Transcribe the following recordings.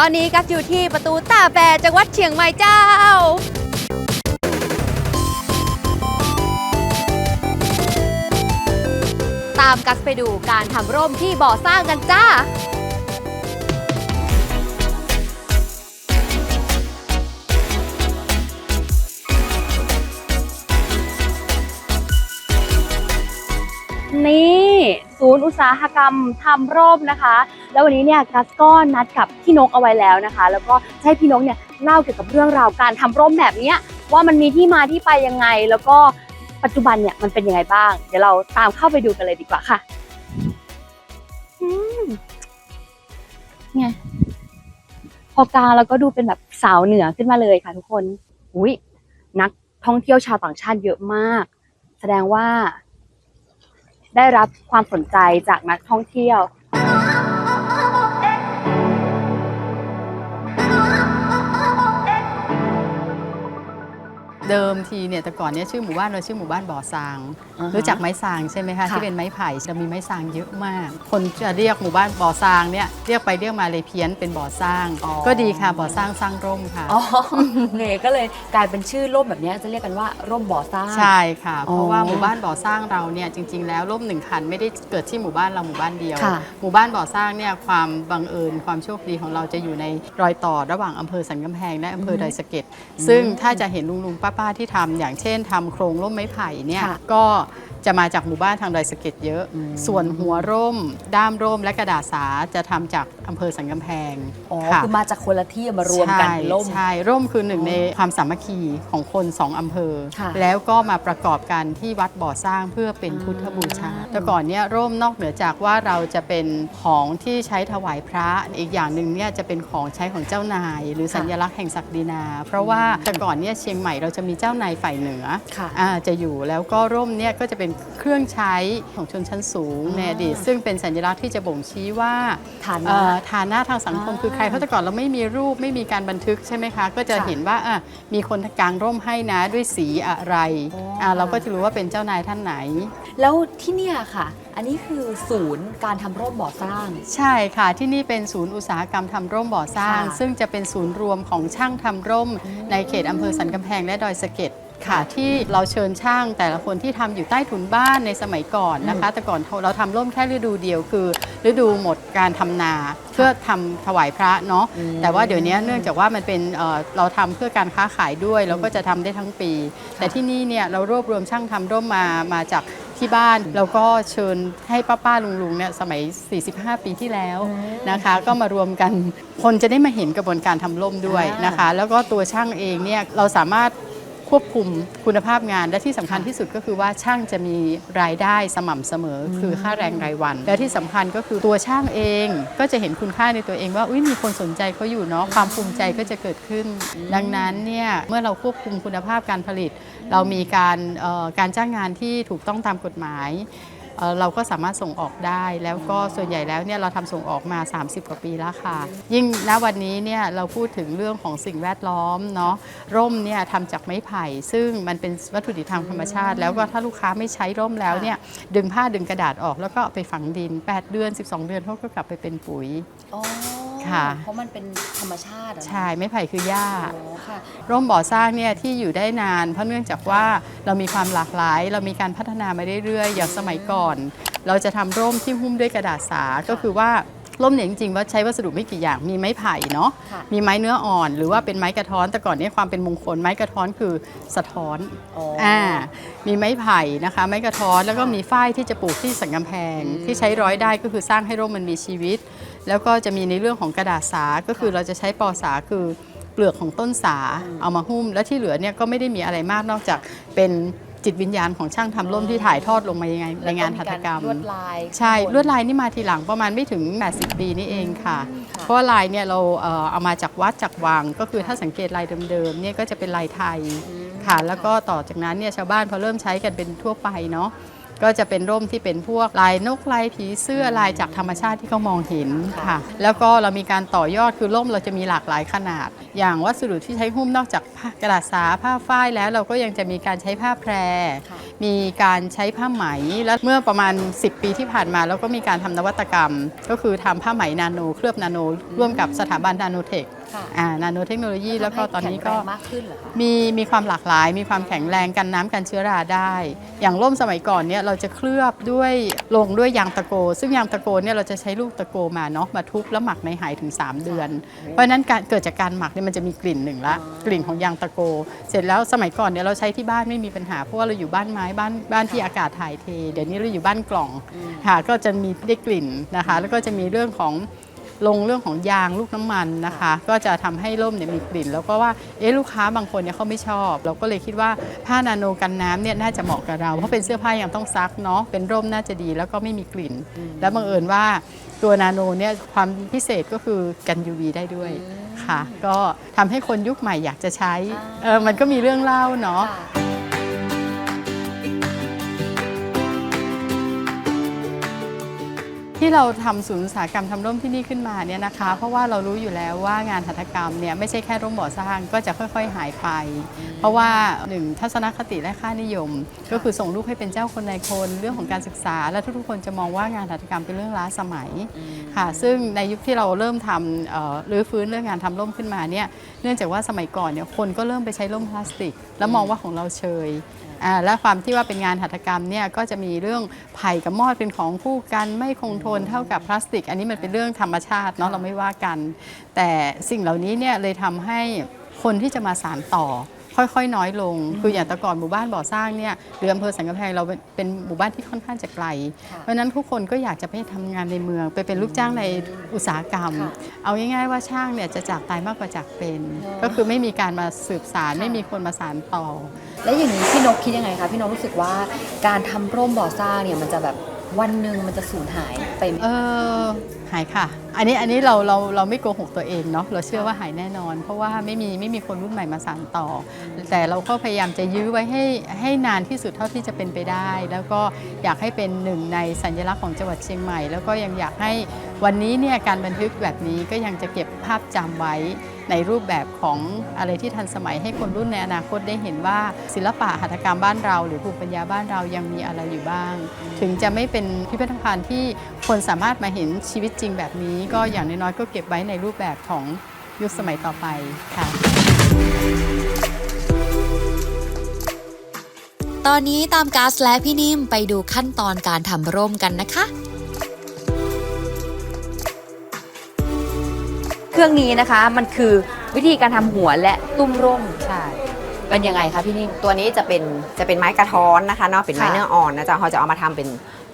ตอนนี้กัฟอยู่ที่ประตูตาแปรจังหวัดเชียงใหม่เจ้า ตามกัฟไปดูการทำร่มที่บ่อสร้างกันจ้า นี่ศูนย์อุตสาหกรรมทำร่มนะคะ แล้ววันนี้เนี่ยกัสก็นัดกับพี่นกเอาไว้แล้วนะคะ แล้วก็ให้พี่นกเนี่ยเล่าเกี่ยวกับเรื่องราวการทำร่มแบบเนี้ยว่ามันมีที่มาที่ไปยังไง แล้วก็ปัจจุบันเนี่ยมันเป็นยังไงบ้าง เดี๋ยวเราตามเข้าไปดูกันเลยดีกว่าค่ะอืมไงพอกลางแล้วก็ดูเป็นแบบสาวเหนือขึ้นมาเลยค่ะ ทุกคนอุ้ยนักท่องเที่ยวชาวต่างชาติเยอะมาก แสดงว่า ได้รับความสนใจจากนักท่องเที่ยว เดิมทีเนี่ยแต่ก่อนเนี่ยชื่อหมู่บ้านเราชื่อหมู่บ้านบ่อซาง อ่าฮะรู้จักไม้ซางใช่ไหมคะค่ะ ที่เป็นไม้ไผ่จะมีไม้ซางเยอะมาก คนจะเรียกหมู่บ้านบ่อซางเนี่ยเรียกไปเรียกมาเลยเพี้ยนเป็นบ่อสร้างอ๋อก็ดีค่ะบ่อสร้างสร้างร่มค่ะ อ๋อเนก็เลยกลายเป็นชื่อร่มแบบเนี้ยจะเรียกกันว่าร่มบ่อสร้าง ใช่ค่ะ อ๋อเพราะว่าหมู่บ้านบ่อสร้างเราเนี่ยจริง ๆ แล้วร่มหนึ่งคันไม่ได้เกิดที่หมู่บ้านเราหมู่บ้านเดียว ค่ะ หมู่บ้านบ่อสร้างเนี่ยความบังเอิญความโชคดีของเราจะอยู่ในรอยต่อระหว่างอำเภอสันกำแพงและอำเภอดอยสะเก็ดซึ่งถ้าจะเห็นลุงลุงๆป้าๆที่ทำอย่างเช่นทำโครงร่มไม้ไผ่เนี่ยค่ะก็ จะมาจากหมู่บ้านทางดอยสะเก็ดเยอะอืมส่วนหัวร่ม ด้ามร่มและกระดาษสาจะทำจากอำเภอสันกำแพงอ๋อค่ะคือมาจากคนละที่มารวมกันเป็นร่มใช่ใช่ร่มคือหนึ่งอ๋อในความสามัคคีของคนสองอำเภอค่ะแล้วก็มาประกอบกันที่วัดบ่อสร้างเพื่อเป็นพุทธบูชาอืมแต่ก่อนเนี่ยร่มนอกเหนือจากว่าเราจะเป็นของที่ใช้ถวายพระอีกอย่างหนึ่งเนี่ยจะเป็นของใช้ของเจ้านาย หรือสัญลักษณ์แห่งศักดินา เพราะว่าแต่ก่อนเนี่ยเชียงใหม่เราจะมีเจ้านายฝ่ายเหนือค่ะอ่าจะอยู่แล้วก็ร่มเนี่ยก็จะเป็นเครื่องใช้ของชนชั้นสูงอ่าในอดีตซึ่งเป็นสัญลักษณ์ที่จะบ่งชี้ว่าฐานะ เอ่อฐานะทางสังคมอ่าคือใครเพราะแต่ก่อนเราไม่มีรูปไม่มีการบันทึกใช่ไหมคะ ก็จะค่ะเห็นว่าอะมีคนกางร่มให้นะด้วยสีอะไรอ๋ออะเราก็จะรู้ว่าเป็นเจ้านายท่านไหน แล้วที่เนี่ยค่ะ อันนี้คือศูนย์การทำร่มบ่อสร้าง ใช่ค่ะที่นี่เป็นศูนย์อุตสาหกรรมทำร่มบ่อสร้าง ค่ะซึ่งจะเป็นศูนย์รวมของช่างทำร่มในเขตอำเภอสันกำแพงและดอยสะเก็ด ค่ะที่เราเชิญช่างแต่ละคนที่ทำอยู่ใต้ถุนบ้านในสมัยก่อนนะคะ แต่ก่อนเราทำร่มแค่ฤดูเดียวคือ ฤดูหมดการทำนาเพื่อทำถวายพระเนาะอืมแต่ว่าเดี๋ยวนี้เนื่องจากว่ามันเป็นเอ่อเราทำเพื่อการค้าขายด้วยเราก็จะทำได้ทั้งปี แต่ที่นี่เนี่ยเรารวบรวมช่างทำร่มมามาจากที่บ้านแล้วก็เชิญให้ป้าป้าลุงลุงๆเนี่ยสมัย 45 ปีที่แล้วนะคะ ก็มารวมกันคนจะได้มาเห็นกระบวนการทำร่มด้วยนะคะ แล้วก็ตัวช่างเองเนี่ยเราสามารถ ควบคุมคุณภาพงานและที่สำคัญที่สุดก็คือว่าช่างจะมีรายได้สม่ำเสมอ คือค่าแรงรายวัน และที่สำคัญก็คือตัวช่างเองก็จะเห็นคุณค่าในตัวเองว่าอุ้ยมีคนสนใจเขาอยู่เนาะความภูมิใจก็จะเกิดขึ้น ดังนั้นเนี่ยเมื่อเราควบคุมคุณภาพการผลิต เรามีการเอ่อการจ้างงานที่ถูกต้องตามกฎหมาย เราก็สามารถส่งออกได้ แล้วก็ส่วนใหญ่แล้วเนี่ยเราทำส่งออกมา 30 กว่าปีแล้วค่ะ ยิ่งณวันนี้เนี่ยเราพูดถึงเรื่องของสิ่งแวดล้อมเนาะร่มเนี่ยทำจากไม้ไผ่ ซึ่งมันเป็นวัตถุดิบทางธรรมชาติ แล้วก็ถ้าลูกค้าไม่ใช้ร่มแล้วเนี่ยดึงผ้าดึงกระดาษออกแล้วก็ไปฝังดิน 8 เดือน 12 เดือนเขาก็กลับไปเป็นปุ๋ย ค่ะ เพราะมันเป็นธรรมชาติอะเนอะใช่ไม้ไผ่คือหญ้า อ๋อค่ะ ร่มบ่อสร้างเนี่ยที่อยู่ได้นาน เพราะเนื่องจากว่าเรามีความหลากหลาย เรามีการพัฒนามาเรื่อยๆ อย่างสมัยก่อน เราจะทำร่มที่หุ้มด้วยกระดาษสาก็คือว่าร่มเนี่ยจริงๆว่าใช้วัสดุไม่กี่อย่างมีไม้ไผ่เนาะค่ะ มีไม้เนื้ออ่อน หรือว่าเป็นไม้กระท้อนแต่ก่อนเนี่ยความเป็นมงคลไม้กระท้อนคือสะท้อน อ๋ออ่่ามีไม้ไผ่นะคะ ไม้กระท้อนแล้วก็มีฝ้ายที่จะปลูกที่สันกำแพง ที่ใช้ร้อยได้ก็คือสร้างให้ร่มมันมีชีวิต แล้วก็จะมีในเรื่องของกระดาษสา ก็คือเราจะใช้ปอสาคือเปลือกของต้นสาเอามาหุ้ม แล้วที่เหลือเนี่ยก็ไม่ได้มีอะไรมากนอกจากเป็นจิตวิญญาณของช่างทำร่มที่ถ่ายทอดลงมายังไงในงานหัตถกรรมลวดลายใช่ข้างบนลวดลายนี่มาทีหลังประมาณไม่ถึง 80 ปีนี่เองค่ะอืมค่ะเพราะว่าลายเนี่ยเราเอ่อเอามาจากวัดจากวัง ก็คือถ้าสังเกตลายเดิมๆเนี่ยก็จะเป็นลายไทยอืมค่ะ แล้วก็ต่อจากนั้นเนี่ยชาวบ้านพอเริ่มใช้กันเป็นทั่วไปเนาะ ก็จะเป็นร่มที่เป็นพวกลายนกลายผีเสื้อลายจากธรรมชาติที่เขามองเห็นค่ะ แล้วก็เรามีการต่อยอดคือร่มเราจะมีหลากหลายขนาด อย่างวัสดุที่ใช้หุ้มนอกจากผ้ากระดาษสาผ้าฝ้ายแล้วเราก็ยังจะมีการใช้ผ้าแพรค่ะมีการใช้ผ้าไหม และเมื่อประมาณ 10 ปีที่ผ่านมาเราก็มีการทำนวัตกรรม ก็คือทำผ้าไหมนาโน เคลือบนาโน ร่วมกับสถาบันนาโนเทคค่ะ อ่านาโนเทคโนโลยีแล้วก็ตอนนี้ก็มากขึ้นเหรอคะมีมีความหลากหลาย มีความแข็งแรงกันน้ำกันเชื้อราได้ อย่างร่มสมัยก่อนเนี่ยเราจะเคลือบด้วยลงด้วยยางตะโก ซึ่งยางตะโกเนี่ยเราจะใช้ลูกตะโกมาเนาะมาทุบแล้วหมักในไหถึง 3 เดือน เพราะฉะนั้นการเกิดจากการหมักเนี่ยมันจะมีกลิ่นหนึ่งละกลิ่นของยางตะโก เสร็จแล้วสมัยก่อนเนี่ยเราใช้ที่บ้านไม่มีปัญหาเพราะว่าเราอยู่บ้านไม้บ้านบ้านที่อากาศถ่ายเท เดี๋ยวนี้เราอยู่บ้านกล่องค่ะก็จะมีได้กลิ่นนะคะ แล้วก็จะมีเรื่องของ ลงเรื่องของยางลูกน้ำมันนะคะ ก็จะทำให้ร่มเนี่ยมีกลิ่น แล้วก็ว่าเอ๊ะลูกค้าบางคนเนี่ยเขาไม่ชอบ เราก็เลยคิดว่าผ้านาโนกันน้ำเนี่ยน่าจะเหมาะกับเรา เพราะเป็นเสื้อผ้ายังต้องซักเนาะเป็นร่มน่าจะดีแล้วก็ไม่มีกลิ่น แล้วบังเอิญว่าตัวนาโนเนี่ยความพิเศษก็คือกัน UV ได้ด้วยค่ะ ก็ทำให้คนยุคใหม่อยากจะใช้เออมันก็มีเรื่องเล่าเนาะ ที่เราทำศูนย์อุตสาหกรรมทำร่มที่นี่ขึ้นมาเนี่ยนะคะ เพราะว่าเรารู้อยู่แล้วว่างานหัตถกรรมเนี่ยไม่ใช่แค่ร่มบ่อสร้างก็จะค่อยๆ หายไป เพราะว่าหนึ่งทัศนคติและค่านิยม ก็คือส่งลูกให้เป็นเจ้าคนนายคนเรื่องของการศึกษา และทุกๆคนจะมองว่างานหัตถกรรมเป็นเรื่องล้าสมัยค่ะ ซึ่งในยุคที่เราเริ่มทำเอ่อรื้อฟื้นเรื่องงานทำร่มขึ้นมาเนี่ยเนื่องจากว่าสมัยก่อนเนี่ยคนก็เริ่มไปใช้ร่มพลาสติก แล้วมองว่าของเราเชยอ่า และความที่ว่าเป็นงานหัตถกรรมเนี่ยก็จะมีเรื่องไผ่กับมอดเป็นของคู่กันไม่คงทนเท่ากับพลาสติก อันนี้มันเป็นเรื่องธรรมชาติเนาะเราไม่ว่ากัน แต่สิ่งเหล่านี้เนี่ยเลยทำให้คนที่จะมาสารต่อ ค่อยๆ น้อยลง คืออย่างแต่ก่อนหมู่บ้านบ่อสร้างเนี่ยหรืออำเภอสันกำแพงเราเป็นเป็นหมู่บ้านที่ค่อนข้างจะไกล เพราะฉะนั้นทุกคนก็อยากจะไปทำงานในเมือง ไปเป็นลูกจ้างในอุตสาหกรรมค่ะเอาง่ายๆว่าช่างเนี่ยจะจากตายมากกว่าจากเป็น ก็คือไม่มีการมาสืบสารไม่มีคนมาสารต่อ แล้วอย่างนี้พี่นกคิดยังไงคะพี่นกรู้สึกว่าการทำร่มบ่อสร้างเนี่ยมันจะแบบวันหนึ่งมันจะสูญหายไปไหมเออ หายค่ะ อันนี้อันนี้เราเราเราไม่โกหกตัวเองเนาะเราเชื่อว่าหายแน่นอน เพราะว่าไม่มีไม่มีคนรุ่นใหม่มาสานต่ออแต่เราก็พยายามจะยื้อไว้ให้ให้นานที่สุดเท่าที่จะเป็นไปได้ แล้วก็อยากให้เป็นหนึ่งในสัญลักษณ์ของจังหวัดเชียงใหม่ แล้วก็ยังอยากให้วันนี้เนี่ยการบันทึกแบบนี้ก็ยังจะเก็บภาพจำไว้ในรูปแบบของอะไรที่ทันสมัยให้คนรุ่นในอนาคตได้เห็นว่า ศิลปะหัตถกรรมบ้านเรา หรือภูมิปัญญาบ้านเรายังมีอะไรอยู่บ้าง ถึงจะไม่เป็นพิพิธภัณฑ์ที่คนสามารถมาเห็นชีวิตจริงแบบนี้ก็อย่างน้อยๆก็เก็บไว้ในรูปแบบของยุคสมัยต่อไปค่ะ ตอนนี้ตามกัสและพี่นิ่มไปดูขั้นตอนการทำร่มกันนะคะ เครื่องนี้นะคะมันคือวิธีการทำหัวและตุ้มร่ม ใช่ เป็นยังไงคะพี่นิ่ม ตัวนี้จะเป็นจะเป็นไม้กระท้อนนะคะเนาะเป็นไม้ค่ะ เนื้ออ่อนนะจ๊ะเขาจะเอามาทำเป็น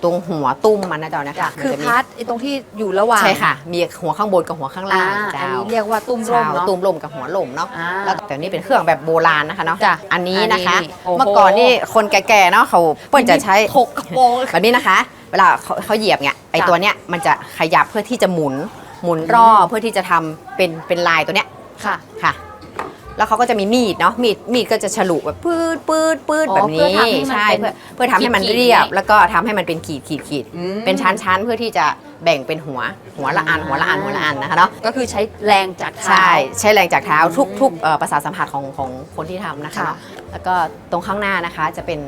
ตรงหัวตุ้มมันนะจ๊ะนะคะคือมันจะมีพาร์ทไอ้ตรงที่อยู่ระหว่างใช่ค่ะ มีหัวข้างบนกับหัวข้างอ่าล่างอันเจ้านี้เรียกว่าตุ้มร่มเจ้าเนาะ ตุ้มลมกับหัวลมเนาะอ่าแล้วแต่นี่เป็นเครื่องแบบโบราณนะคะเนาะจ้ะอันนี้นะคะ อันนี้โอ้โห เมื่อก่อนนี่คนแก่ๆเนาะเขาเปิ้นจะใช้ ถกกระโปรง แบบนี้นะคะ เวลาเขาเขาเหยียบเนี่ยไอจ้ะตัวเนี้ยมันจะขยับเพื่อที่จะหมุนหมุนรอบเพื่อที่จะทำเป็นเป็นลายตัวเนี้ยค่ะ ค่ะ แล้วเขาก็จะมีมีดเนาะมีดมีดก็จะฉลุแบบปืดปืดปืดอ๋อแบบนี้เพื่อทำให้มันใช่เป็นเพื่อเพื่อทำให้มันขีดๆเรียบไงแล้วก็ทำให้มันเป็นขีดขีดขีดอืมเป็นชั้นชั้นเพื่อที่จะแบ่งเป็นหัวหัวละอันหัวละอันหัวละอันนะคะเนาะก็คือใช้แรงจากเท้าใช่ใช้แรงจากเท้าทุกทุกเอ่อประสาทสัมผัสของของคนที่ทำนะคะค่ะเนาะแล้วก็ตรงข้างหน้านะคะจะเป็น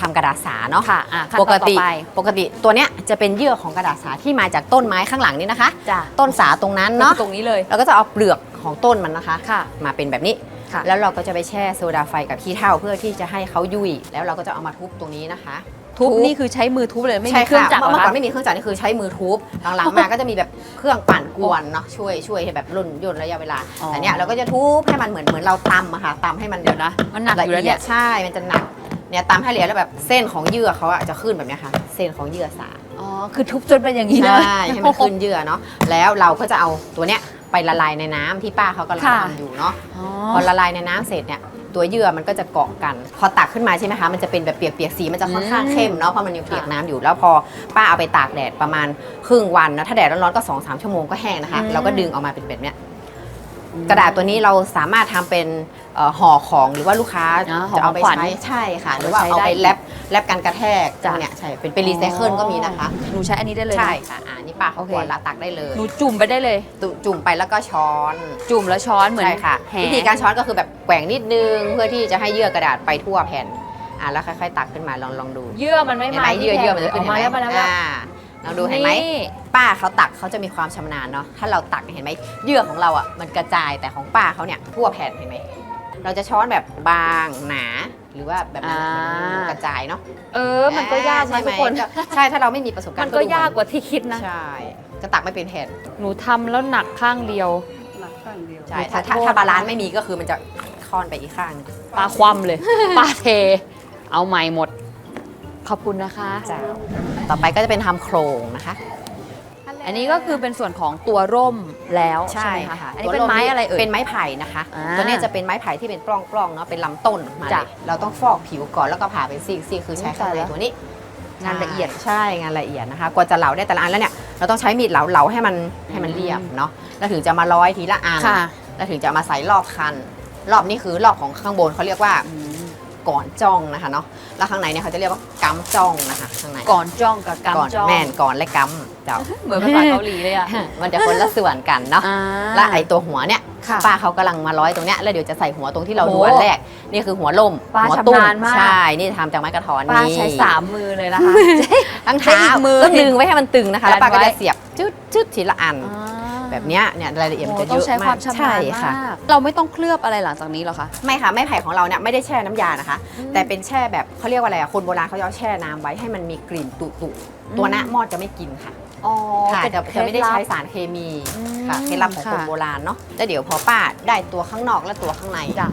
ทำกระดาษสาเนาะค่ะอะขั้นปตอนกต่อติไปปกติตัวเนี้ยจะเป็นเยื่อของกระดาษสาที่มาจากต้นไม้ข้างหลังนี้นะคะจ้ะต้นสาตรงนั้นเนาะตรงนี้เลยแล้วก็จะเอาเปลือก ของต้นมันนะคะ ค่ะมาเป็นแบบนี้ ค่ะ แล้วเราก็จะไปแช่โซดาไฟกับขี้เถ้าเพื่อที่จะให้เขายุ่ย แล้วเราก็จะเอามาทุบตรงนี้นะคะ ทุบนี่คือใช้มือทุบเลยไม่ใช่มีเครื่องจักรเมื่อเหรอก่อนคะไม่มีเครื่องจักรนี่คือใช้มือทุบหลังๆมาก็จะมีแบบเครื่องปั่นกวนเนาะช่วยช่วยให้แบบรุ่นย่นระยะเวลาอ๋อ แต่เนี้ยเราก็จะทุบให้มันเหมือนเหมือนเราตำอะค่ะตำให้มันเดี๋ยวนะมันหนักอยู่แล้วเนี่ยใช่มันจะหนักเนี่ยตำให้ละเอียดแล้วแบบเส้นของเยื่อเขาอะจะขึ้นแบบเนี้ยค่ะ เส้นของเยื่อสา อ๋อ คือทุบจนเป็นอย่างนี้เลยใช่ให้มันขึ้นเยื่อเนาะแล้วเราก็จะเอาตัวเนี้ย ไปละลายในน้ำที่ป้าเขากำลังค่ะ ทำอยู่เนาะอ๋อ พอละลายในน้ำเสร็จเนี่ยตัวเยื่อมันก็จะเกาะกัน พอตักขึ้นมาใช่ไหมคะมันจะเป็นแบบเปียกๆสีมันจะค่อนข้างเข้มเนาะเพราะมันยังเปียกน้ำอยู่แล้วพอป้าเอาไปตากแดดประมาณครึ่งวันนะถ้าแดดร้อนๆก็2อสชั่วโมงก็แห้งนะคะอืมเราก็ดึงออกมาเป็นแบบเนี้ย กระดาษตัวนี้เราสามารถทำเป็นเอ่อห่อของหรือว่าลูกค้าอ่าห่อจะเอาไปของขวัญใช้ใช่ค่ะเอาหไปรือว่าใช้เอาได้ไปแลบ แลบกันกระแทกจ้ะ เนี่ยใช่เป็นเป็นรีไซเคิลก็มีนะคะหนูใช้อันนี้ได้เลยนะ ใช่ค่ะอ่านี่ป้าเขาโอเค ขวดละตักได้เลยหนูจุ่มไปได้เลย ตุจุ่มไปแล้วก็ช้อนจุ่มแล้วช้อนเหมือนใช่ค่ะ แหวิธีการช้อนก็คือแบบแกว่งนิดนึงเพื่อที่จะให้เยื่อกระดาษไปทั่วแผ่นอ่าแล้วค่อยๆ ตักขึ้นมาลองลองดูเยื่อมันไม่เห็นมาไหมเยื่อเยื่อมันจะอขึ้อนกมาเห็แล้วนมาไหมแล้วอ่าลองดูเห็นไหม ป้าเขาตักเขาจะมีความชำนาญเนาะ ถ้าเราตักเห็นไหมเหยื่อของเราอะมันกระจายแต่ของป้าเขาเนี่ยทั่วแผ่นเห็นไหม เราจะช้อนแบบบางหนา หรือว่าแบบมันอ่ามันกระจายเนาะเออ มันก็ยากใช่นะไหมทุกคน ใช่ถ้าเราไม่มีประสบการมันณ์ก็ดูเหยากกว่าที่คิดนะ ใช่จะตักไม่เป็นแผ่นหนูทำแล้วหนักข้างเดียวใช่ถ้าขอถ้าโทษถ้าบาลานซ์ไม่มีก็คือมันจะค่อนไปอีกข้างหนึ่ง ปลาคว่ำเลย ปลาเท เอาใหม่หมด ขอบคุณนะคะ จ้าต่อไปก็จะเป็นทำโครงนะคะ อันนี้ก็คือเป็นส่วนของตัวร่มแล้วใช่ไหมคะอันนี้เป็นไม้อะไรเอ่ย เป็นไม้ไผ่นะคะ อ่าตัวเนี้ยจะเป็นไม้ไผ่ที่เป็นปล้องปล้องๆเนาะเป็นลำต้นมาเลจ้ะยเราต้องฟอกผิวก่อนแล้วก็ผ่าเป็นซีกซีกคือใช้ข้างในตายแล้วตัวนี้ งานละเอียดใช่งานละเอียดนะคะกว่าจะเหลาได้แต่ละอันแล้วเนี่ยเราต้องใช้มีดเหลาเหลาให้มันให้มันเรียบเนาะแล้วถึงจะมาร้อยทีละอันค่ะ แล้วถึงจะเอามาใส่รอบคัน รอบนี้คือรอบของข้างบนเขาเรียกว่าก่อนจ้องนะคะเนาะแล้วข้างในเนี่ยเขาจะเรียกว่ากำจ้องนะคะข้างในก่อนจ้องกับก่อนกำจ้อง แม่นก่อนและกำ เจ้าเหมือนภาษาเกาหลีเลยอะ มันจะคนละส่วนกันเนาะอ่าและไอตัวหัวเนี่ยค่ะป้าเขากำลังมาร้อยตรงเนี้ยแล้วเดี๋ยวจะใส่หัวตรงที่เราโอ้ดูอันแรก นี่คือหัวล่มป้าหัวตุ้มชำนาญมากใช่ นี่ทำจากไม้กระถอนป้านี่ใช้สามมือเลยนะคะทั้งใช้เท้าอีกมือต้องดึงไว้ให้มันตึงนะคะดันแล้วป้าก็ไว้จะเสียบจึ๊ดจึ๊ดทีละอัน แบบเนี้ยเนี่ยรายละเอียดมันจะโอ้เยต้องอะใช้คาววากมชำใช่นาญค่ะมากเราไม่ต้องเคลือบอะไรหลังจากนี้หรอคะไม่ค่ะไม้ไผ่ของเราเนี่ยไม่ได้แช่น้ำยานะคะอืมแต่เป็นแช่แบบเขาเรียกว่าอะไรอะคนโบราณเขาจะเอาแช่น้ำไว้ให้มันมีกลิ่นตุตุๆตัวหน้ามอดจะไม่กินค่ะ อ๋อค่ะเป็นจะจะไม่ได้เคล็ใช้ลับ สารเคมีอืมค่ะเคล็ดลับของคนค่ะโบราณเนาะแล้วเดี๋ยวพอป้าได้ตัวข้างนอกและตัวข้างใน จ้ะ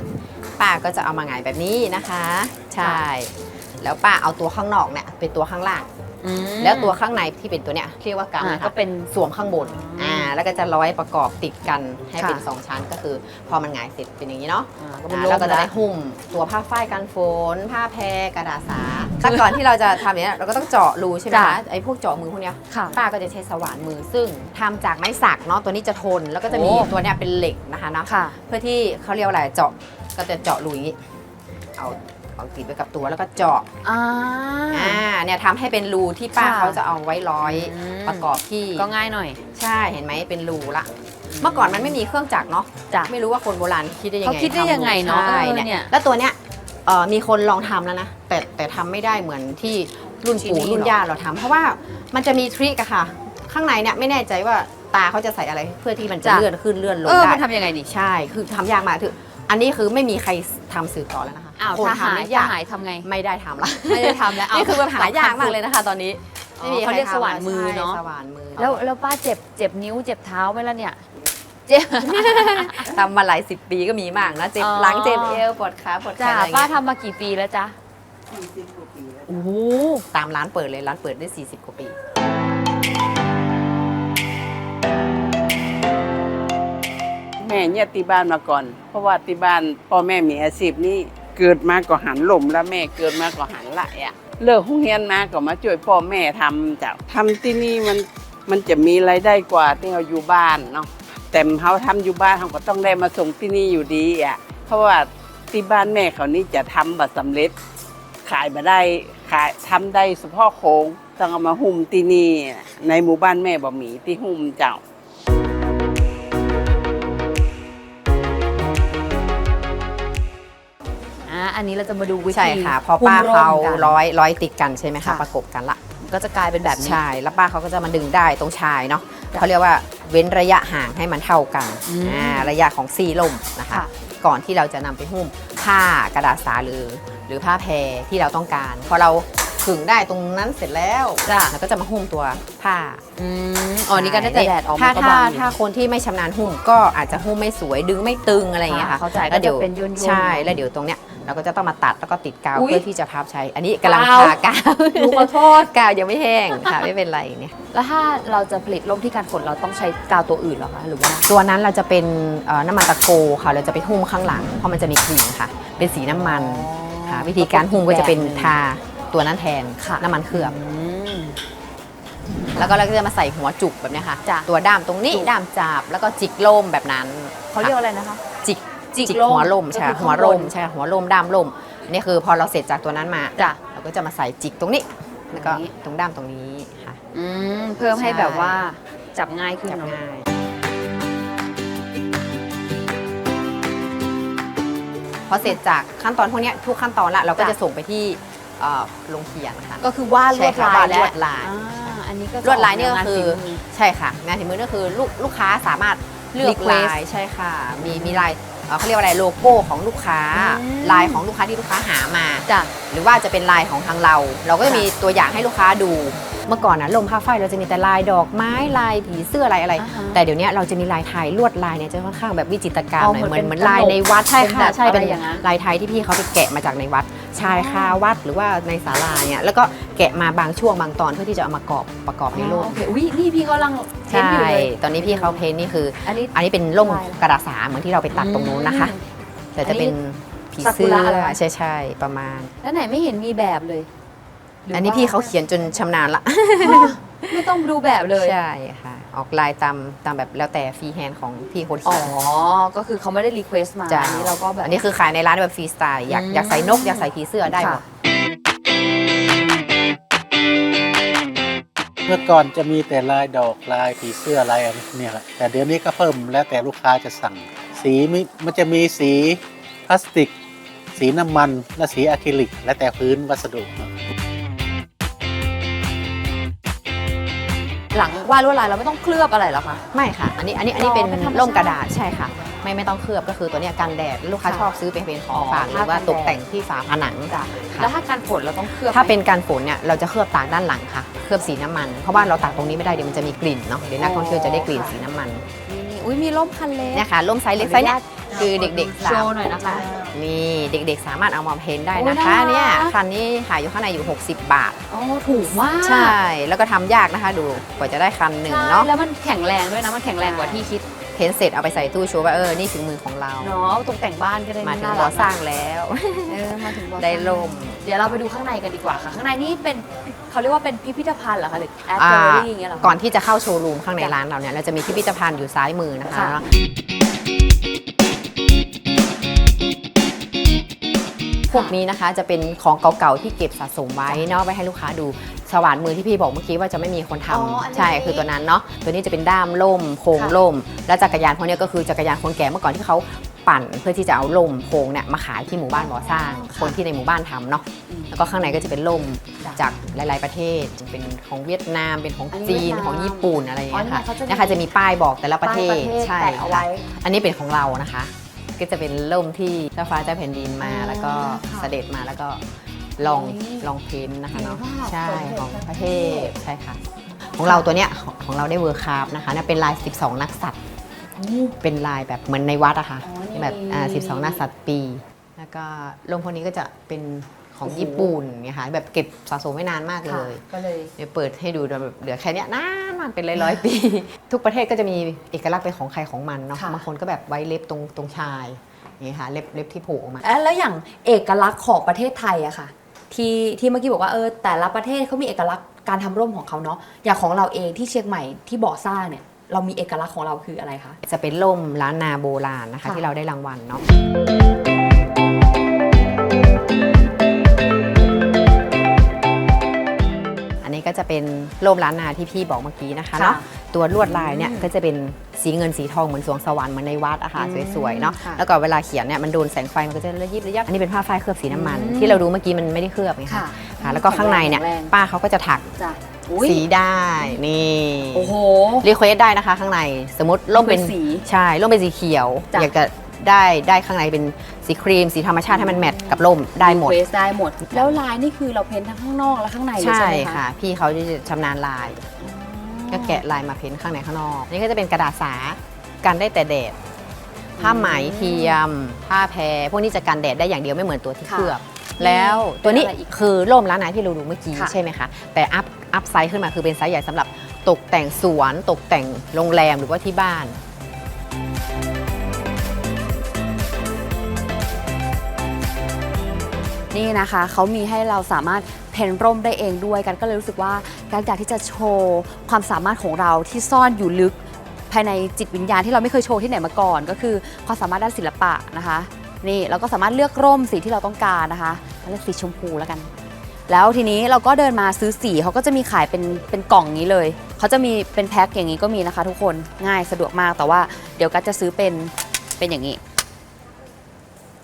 ป้าก็จะเอามาหงายแบบนี้นะคะ ใช่แล้วป้าเอาตัวข้างนอกเนี่ยเป็นตัวข้างล่างอืมแล้วตัวข้างในที่เป็นตัวเนี้ยเรียกว่ากำอ่านะคะก็เป็น สวมข้างบนอืมอ่า แล้วก็จะร้อยประกอบติดกันให้เป็นค่ะ สองชั้นก็คือ พอมันหงายเสร็จเป็นอย่างนี้เนาะ อ่าก็เป็นอ่าร่แล้วมก็จะแล้ได้วหุ้มตัวผ้าฝ้ายกันฝน ผ้าแพรกระดาษสาถ้าก่อนที่เราจะทำอย่างนี้ยเราก็ต้องเจาะรูใช่ไหมจ้ะ คะไอ้พวกเจาะมือพวกเนี้ยค่ะ ป้าก็จะใช้สว่านมือซึ่งทำจากไม้สักเนาะตัวนี้จะทนแล้วก็จะมีโอ้ ตัวเนี้ยเป็นเหล็กนะคะเนาะค่ะ เพื่อที่เขาเรียกว่าอะไรเจาะก็จะเจาะรูอย่างนี้เอา เอาติดไว้กับตัวแล้วก็เจาะอ่า อ่าเนี่ยทำให้เป็นรูที่ป้าค่ะ เขาจะเอาไว้ร้อยอืมประกอบที่ก็ง่ายหน่อย ใช่เห็นไหมเป็นรูละ เมื่อก่อนมันไม่มีเครื่องจักรเนาะจ้ะไม่รู้ว่าคนโบราณคิดได้ยังไงเขาคิดได้ยังไงเนอะใช่เออเนี่ยเนี่ยแล้วตัวเนี้ยเอ่อมีคนลองทำแล้วนะแต่แต่ทำไม่ได้เหมือนที่รุ่นที่ปู่นี่รุ่นเหรอย่าเราทำเพราะว่ามันจะมีทริคอะค่ะ ข้างในเนี่ยไม่แน่ใจว่าตาเขาจะใส่อะไรเพื่อที่มันจะจ้ะ เลื่อนขึ้นเลื่อนลงเออได้ มันทำยังไงดิใช่ คือทำยากมากคืออันนี้คือไม่มีใครทำสืบต่อแล้วนะคะ อ้าวคนถ้าหายทำไม่ถ้ายากหายทำไง ไม่ได้ทำละไม่ได้ทำแล้วนี่คือแบบหาสำญยากมากเลยนะคะ ตอนนี้อ๋อไม่มีใคเขาเรียกทำสว่านมือเนอะใช่สว่านมือแล้วแล้วป้าเจ็บเจ็บนิ้วเจ็บเท้าไหมล่ะเนี่ย เจ็บ ทำมาหลายสิบปีก็มีมากนะเจ็บอ๋อ หลังเจ็บเอวปวดขาปวดแขจ้านอะไรป้าเงี้ยทำมากี่ปีแล้วจ๊ะโอ้โหตามร้านเปิดเลยร้านเปิดได้ 40 กว่าปี แม่เนี่ยตีบ้านมาก่อน เพราะว่าตีบ้านพ่อแม่มีอาชีพนี้ เกิดมาก็หันหล่มแล้วแม่เกิดมาก็หันไหลอะ เลิกห้องเรียนมาก็มาช่วยพ่อแม่ทำจ้ะทำที่นี่มันมันจะมีรายได้กว่าที่เราอยู่บ้านเนาะแต่เขาทำอยู่บ้านเขาก็ต้องได้มาส่งที่นี่อยู่ดีอะเพราะว่าที่บ้านแม่เขานี่จะทำแบบสำเร็จ ขายมาได้ขายทำได้เฉพาะโค้งต้องเอามาหุ้มที่นี่ในหมู่บ้านแม่บ่มีที่หุ้มเจ้า อ่าอันนี้เราจะมาดูวิธีใช่ค่ะพอหุ้มป้าเขาร่มกันร้อยร้อยติดกันใช่ไหมคะค่ะ ประกบกันละก็จะกลายเป็นแบบนี้ ใช่แล้วป้าเขาก็จะมาดึงได้ตรงชายเนาะเขาเรียกว่าเว้นระยะห่างให้มันเท่ากันอืม อ่าระยะของซี่ลมนะคะ ค่ะ ก่อนที่เราจะนำไปหุ้มผ้ากระดาษสาหรือ หรือผ้าแพรที่เราต้องการ พอเราขึงได้ตรงนั้นเสร็จแล้วจ้ะ เราก็จะมาหุ้มตัวผ้าอืมอ๋อนี่ก็ได้แต่แดดออกมาถ้าก็ถ้าบางอยู่ ถ้าคนที่ไม่ชำนาญหุ้มก็อาจจะหุ้มไม่สวยดึงไม่ตึงอะไรอย่างเงี้ยค่ะเข้าใจแล้วเดี๋ยวก็จะเป็นย่นๆ ใช่แล้วเดี๋ยวตรงเนี้ย เราก็จะต้องมาตัดแล้วก็ติดกาวอุ๊ย เพื่อที่จะพับใช้ อันนี้กำลังกาวทากาวหนูขอโทษ กาวยังไม่แห้งค่ะไม่เป็นไรเนี่ย แล้วถ้าเราจะผลิตร่มที่การฝนเราต้องใช้กาวตัวอื่นเหรอคะหรือว่า ตัวนั้นเราจะเป็นเอ่อน้ำมันตะโกค่ะเราจะไปหุ้มข้างหลัง เพราะมันจะมีกลิ่นค่ะ เป็นสีน้ำมันค่ะวิธีการหุ้มก็จะเป็นทาตัวนั้นแทนค่ะ น้ำมันเคลือบอืมแล้วก็เราก็จะมาใส่หัวจุกแบบเนี้ยค่ะ จ้ะตัวด้ามตรงนี้จุก ด้ามจับแล้วก็จิกล่มแบบนั้นเขาเรียกว่าอะไรนะคะ จิก จิกจิกล่มหัวล่มใช่ก็คือหัวข้างบนล่มใช่หัวล่มด้ามล่มอันนี่คือพอเราเสร็จจากตัวนั้นมาจ้ะ เราก็จะมาใส่จิกตรงนี้แล้วก็ตรงนี้ ตรงด้ามตรงนี้ค่ะ อืมเพิ่มให้ใช่ แบบว่าจับง่ายขึ้นจับเนอะง่ายพอเสร็จจากขั้นตอนพวกเนี้ยทุกขั้นตอนละเราก็จ้ะจะส่งไปที่เอ่อโรงเขียนค่ะ ก็คือวาดลวดใช่ค่ะลายวาดแล้ลววดลาย อ่าอันนี้ก็ลวดลายนี่ก็คืองานฝีมืใช่ค่ะ งานฝีมือก็คือลูกลูกค้าสามารถเลือก Request ลายใช่ค่ะ มีมีลาย เอ่อเขาเรียกว่าอะไรโลโก้ของลูกค้าอืม ลายของลูกค้าที่ลูกค้าหามา จ้ะ หรือว่าจะเป็นลายของทางเรา เราก็จะค่ะมีตัวอย่างให้ลูกค้าดู เมื่อก่อนนะลมผ้าฝ้ายเราจะมีแต่ลายดอกไม้ลายผีเสื้ออะไรอะไรอ่าฮะแต่เดี๋ยวนี้เราจะมีลายไทยลวดลายเนี่ยจะค่อนข้างแบบวิจิตรการอ๋อหน่อยเหมือนเหเหมืมืออนนลายในวัดใช่เป็นแบค่ะบใช่อะไรเป็นอย่างนั้นลายไทยที่พี่เขาไปแกะมาจากในวัดชายคาวัดหรือว่าในศาลาเนี่ยแล้วก็แกะมาบางช่วงบางตอนเพื่อที่จะเอามากรอบประกอบในรูปโอเคอุ้ยนี่พี่กำลังเพ้นใช่อยู่เลยตอนนี้พี่เขาเพ้นนี่คือ อันนี้อันนี้เป็นร่มลายอะไรกระดาษสาเหมือนที่เราไปตัดตรงนู้นนะคะแต่จะเป็นผีซากุเสื้อระอะไรคะใช่ใช่ๆประมาณ แล้วไหนไม่เห็นมีแบบเลย หรือันนี้ว่าพี่เขาเขียนจนชำนาญละ ไม่ต้องดูแบบเลย ใช่ค่ะ ออกลายตามตามแบบแล้วแต่ฟรีแฮนด์ของพี่คนอ๋อ เขียนก็คือเขาไม่ได้รีเควสต์มา จ้ะอันนี้เราก็แบบ อันนี้คือขายในร้านแบบฟรีสไตล์อยากอืม อยากใส่นกอยากใส่ผีเสื้อได้หมดค่ะเมื่อก่อนจะมีแต่ลายดอกลายผีเสื้อลายอะไรเนี่ยแหละแต่เดี๋ยวนี้ก็เพิ่มแล้วแต่ลูกค้าจะสั่ง สีมิมันจะมีสีพลาสติก สีน้ำมันและสีอะคริลิก และแต่พื้นวัสดุ หลังวาดลวดลายเราไม่ต้องเคลือบอะไรหรอคะ ไม่ค่ะ อันนี้อันนี้อันนี้เป็นอ๋อเป็นธรรมชาติร่มกระดาษใช่ค่ะ ไม่ไม่ต้องเคลือบก็คือตัวเนี้ยกันแดดลูกค้าค่ะชอบซื้อไปเป็นของอ๋อฝากหรือว่าผ้ากันแดดตกแต่งที่ฝาผนังจ้ะ ค่ะ แล้วถ้าการฝนเราต้องเคลือบถ้าไหมเป็นการฝนเนี่ยเราจะเคลือบตากด้านหลังค่ะ เคลือบสีน้ำมัน เพราะว่าเราตากตรงนี้ไม่ได้เดี๋ยวมันจะมีกลิ่นเนาะเดี๋ยวนักท่องเที่ยวจะได้กลิ่นสีน้ำมันนี่นี่อุ้ยมีร่มคันเล็ก เนี่ยค่ะร่มไซส์เล็กไซส์เนี่ย คือเด็กๆโชว์หน่อยนะคะ นี่เด็กๆ สามารถเอามาเพ้นได้โอ้นะคะ น่ารัก เนี่ยคันนี้ขายอยู่ข้างในอยู่ 60 บาทอ๋อถูกมากใช่ แล้วก็ทำยากนะคะดูกว่าจะได้คันหนึ่งเนาะ ใช่แล้วมันแข็งแรงด้วยนะ มันแข็งแรงกว่าที่คิดเพ้นเสร็จเอาไปใส่ตู้โชว์ว่าเออ นี่ถึงมือของเรา เนาะตกแต่งบ้านก็ได้มาถึงน่ก่อรัสร้างแล้ว เออมาถึงบ่อได้ร่มเดี๋ยวเราไปดูข้างในกันดีกว่าค่ะ ข้างในนี่เป็นเขาเรียกว่าเป็นพิพิธภัณฑ์เหรอคะหรือแอดอ่าเกอรี่อย่างเงี้ยเหรอคะ ก่อนที่จะเข้าโชว์รูมข้างในจ้ะร้านเราเนี่ยเราจะมีพิพิธภัณฑ์อยู่ซ้ายมือนะคะค่ะ พวกนี้นะคะจะเป็นของเก่าๆที่เก็บสะสมไว้เนาะไว้ให้ลูกค้าดูสว่านมือที่พี่บอกเมื่อกี้ว่าจะไม่มีคนทำอ๋ออันนี้ ใช่คือตัวนั้นเนาะตัวนี้จะเป็นด้ามล่มโครงค่ะล่ม และจักรยานพวกเนี้ยก็คือจักรยานคนแก่เมื่อก่อนที่เขาปั่น เพื่อที่จะเอาล่มโครงเนี่ยมาขายที่หมู่บ้านบ่อสร้าง คนที่ในหมู่บ้านทำเนาะอืม แล้วก็ข้างในก็จะเป็นล่มจ้ะจากหลาย ๆ ประเทศเป็นของเวียดนามเป็นของอันนี้จีนเวียดนามของญี่ปุ่นอะไรอย่างเงี้ยค่ะอ๋อนี่ไงเขาจะมี นะคะจะมีป้ายบอกแต่ละประเทศป้ายประเทศใช่แปะเอาไว้ค่ะอันนี้เป็นของเรานะคะ ก็จะเป็นล่มที่เจ้าฟ้าเจ้าแผ่นดินมาอ่าแล้วก็ค่ะเสด็จมาแล้วก็ลองนี่ลองเพ้นท์นะคะเนาะเห็นภาพใช่สมเด็จของพระประเทศเทพใช่ค่ะ ของเราตัวเนี้ยของของเราได้เวอร์คาร์ฟนะคะเนี่ยเป็นลาย 12 นักสัตว์เป็นลายแบบเหมือนในวัดอะค่ะอ๋อนี่แบบอ่า12 นักสัตว์ปี แล้วก็ลมพวกนี้ก็จะเป็นของโอ้โหญี่ปุ่นเนี่ยค่ะแบบเก็บสะสมไว้นานมากเลค่ะยก็เลยเดี๋ยวเปิดให้ดูแบบเหลือแค่เนี้ยนาน มากเป็นร้อยๆปี ทุกประเทศก็จะมีเอกลักษณ์เป็นของใครของมันเนาะค่ะ บางคนก็แบบไว้เล็บตรงตรงชายอย่างนี้ค่ะเล็บเล็บที่โผล่ออกมา เอ๊ะแล้วอย่างเอกลักษณ์ของประเทศไทยอะค่ะ ที่ที่เมื่อกี้บอกว่าเออแต่ละประเทศเขามีเอกลักษณ์การทำร่มของเขาเนาะอย่างของเราเองที่เชียงใหม่ที่บ่อสร้างเนี่ยเรามีเอกลักษณ์ของเราคืออะไรคะ จะเป็นล่มล้านนาโบราณนะคะ ค่ะ ที่เราได้รางวัลเนาะอันนี้ก็จะเป็น ล่มล้านนาที่พี่บอกเมื่อกี้นะคะเนาะตัวลวดลายเนี่ยก็จะเป็นสีเงินสีทองเหมือนสวงสวรรค์เหมือนในวัดอะค่ะอืมสวยๆเนาะค่ะแล้วก็เวลาเขียนเนี่ยมันโดนแสงไฟมันก็จะระยิบระยับอันนี้เป็นผ้าฝ้ายเคลือบสีน้ำมันอืมที่เราดูเมื่อกี้มันไม่ได้เคลือบไงค่ะคะค่ะแล้วก็ข้างในเนี่ยแข็งแรงป้าเขาก็จะถักจ้ะอุ๊ยสีได้นี่โอ้โหรีเควสได้นะคะ ข้างในสมมติร่มเป็นเป็นสีใช่ร่มเป็นสีเขียวจ้ะอยากจะ ได้ได้ข้างในเป็นสีครีม สีธรรมชาติให้มันแมทกับร่มได้หมดเควสได้หมด แล้วลายนี่คือเราเพ้นทั้งข้างนอกและข้างในเลยใช่ใช่ไหมคะค่ะพี่เขาจะชำนาญลาย ก็แกะลายมาเพ้นข้างในข้างนอกอันนี่ก็จะเป็นกระดาษสากันได้แต่แดด ผ้าไหมเทียม ผ้าแพร พวกนี้จะกันแดดได้อย่างเดียวไม่เหมือนตัวที่ค่ะเคลือบ แล้วตัวนี้เป็นอะไรอีกคือร่มร้านไหนที่เราดูเมื่อกี้ค่ะ ใช่ไหมคะ แต่อัพอัพไซส์ขึ้นมาคือเป็นไซส์ใหญ่สำหรับตกแต่งสวน ตกแต่งโรงแรมหรือว่าที่บ้าน นี่นะคะเขามีให้เราสามารถเพ้พ้นร่มได้เองด้วยกันก็เลยรู้สึกว่าการอยากที่จะโชว์ความสามารถของเราที่ซ่อนอยู่ลึกภายในจิตวิญญาณที่เราไม่เคยโชว์ที่ไหนมาก่อน ก็คือความสามารถด้านศิลปะนะคะ นี่เราก็สามารถเลือกร่มสีที่เราต้องการนะคะเลือกสีชมพูแล้วกัน แล้วทีนี้เราก็เดินมาซื้อสีเขาก็จะมีขายเป็นเป็นกล่องนี้เลยเขาจะมีเป็นแพ็คอย่างนี้ก็มีนะคะ ทุกคนง่ายสะดวกมากแต่ว่าเดี๋ยวก็จะซื้อเป็นเป็นอย่างนี้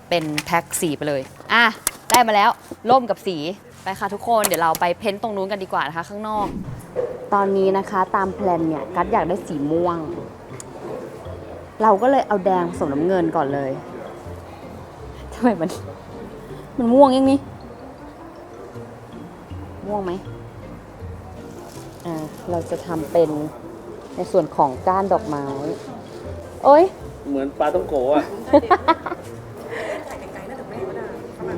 เป็นแพ็คสีไปเลยอะ ได้มาแล้วร่มกับสีไปค่ะทุกคนเดี๋ยวเราไปเพ้นท์ตรงนู้นกันดีกว่านะคะ ข้างนอก ตอนนี้นะคะตามแพลนเนี่ยกัดอยากได้สีม่วง เราก็เลยเอาแดงผสมน้ำเงินก่อนเลยทำไมมัน มันม่วงยังนี้ม่วงไหมอ่าเราจะทำเป็นในส่วนของก้านดอกไม้ โอ้ยเหมือนปลาต้องโกะได้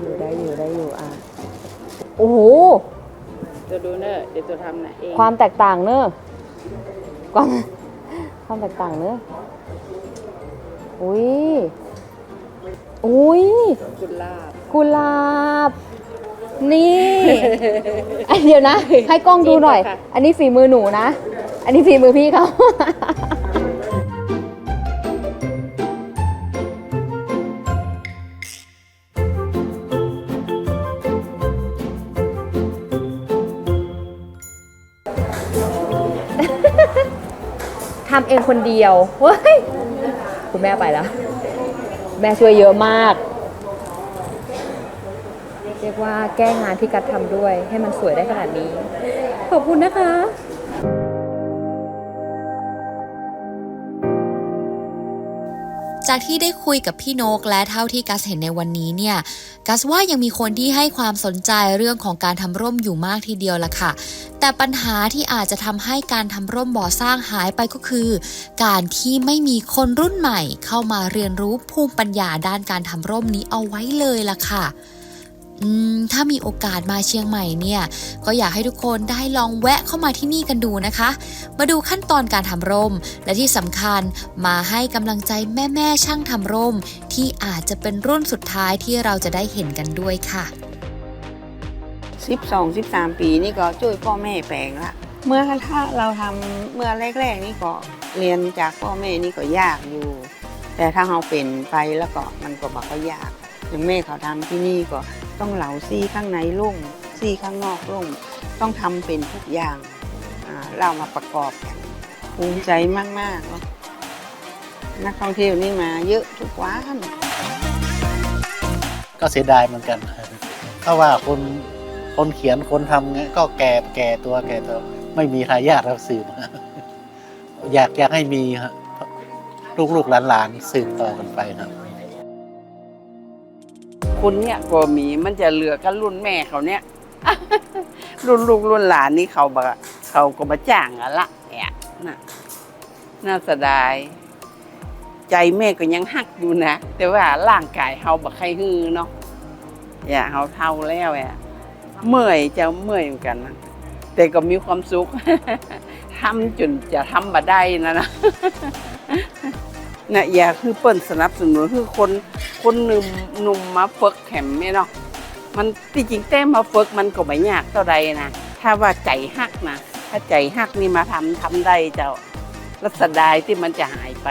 อยู่ได้อยู่ได้อยู่อะโอ้โหจะดูเนอะเดี๋ยวจะทำนะเองความแตกต่างเนอะความความแตกต่างเนอะอุ้ยอุ้ยกุหลาบกุหลาบ นี่อันเดียวนะ ให้กล้องดูหน่อย อันนี้ฝีมือหนูนะ อันนี้ฝีมือพี่เขา ทำเองคนเดียวเฮ้ยคุณแม่ไปแล้ว แม่ช่วยเยอะมาก เรียกว่าแก้งานที่กัดทำด้วย ให้มันสวยได้ขนาดนี้ ขอบคุณนะคะ จากที่ได้คุยกับพี่นกและเท่าที่กัสเห็นในวันนี้เนี่ยกัสว่ายังมีคนที่ให้ความสนใจเรื่องของการทำร่มอยู่มากทีเดียวละค่ะ แต่ปัญหาที่อาจจะทำให้การทำร่มบ่อสร้างหายไปก็คือ การที่ไม่มีคนรุ่นใหม่ เข้ามาเรียนรู้ภูมิปัญญาด้านการทำร่มนี้เอาไว้เลยล่ะค่ะ ถ้ามีโอกาสมาเชียงใหม่เนี่ย ก็อยากให้ทุกคนได้ลองแวะเข้ามาที่นี่กันดูนะคะ มาดูขั้นตอนการทำร่ม และที่สำคัญมาให้กำลังใจแม่ๆช่างทำร่ม ที่อาจจะเป็นรุ่นสุดท้ายที่เราจะได้เห็นกันด้วยค่ะสิบสองสิบสามปีนี่ก็ช่วยพ่อแม่แปลงละ เมื่อถ้าเราทำเมื่อแรกๆนี่ก็เรียนจากพ่อแม่นี่ก็ยากอยู่ แต่ถ้าเราเป็นไปแล้วก็มันก็บอกก็ยากอย่างแม่เขาทำที่นี่ก็ ต้องเหลาซี่ข้างในลุ่มซี่ข้างนอกลุ่มต้องทำเป็นทุกอย่างอ่าเรามาประกอบกันภูมิใจมากๆเนอะนักท่องเที่ยวนี่มาเยอะทุกวันก็เสียดายเหมือนกันเพราะว่าคนคนเขียนคนทำเงี้ยก็แก่แก่ตัวแก่ตัวไม่มีทายาทรับสืบอยากอยากให้มีฮะลูกลูกหลานหลานๆสืบต่อกันไปครับ คุณเนี่ยก็มีมันจะเหลือกันรุ่นแม่เขาเนี่ย รุ่นลูกรุ่นหลานนี่เขาบะเขาก็มาจ้างอะละแอะน่ะน่าเสียดาย ใจแม่ก็ยังหักอยู่นะ แต่ว่าร่างกายเฮาบักใครฮือเนาะอย่าเฮาเท่าแล้วอะเมื่อยจะเมื่อยเหมือนกันนะแต่ก็มีความสุขทำจนจะทำบ่ได้นะนะ นะอย่าคือเปิ้นสนับสนุนคือคนคนหนุ่มหนุ่มมาฝึกแข็มไม่เนาะมันที่จริงแต้มมาฝึกมันก็ไม่ยากเท่าใดนะถ้าว่าใจหักนะถ้าใจหักนี่มาทำทำได้เจ้ารัศดายที่มันจะหายไป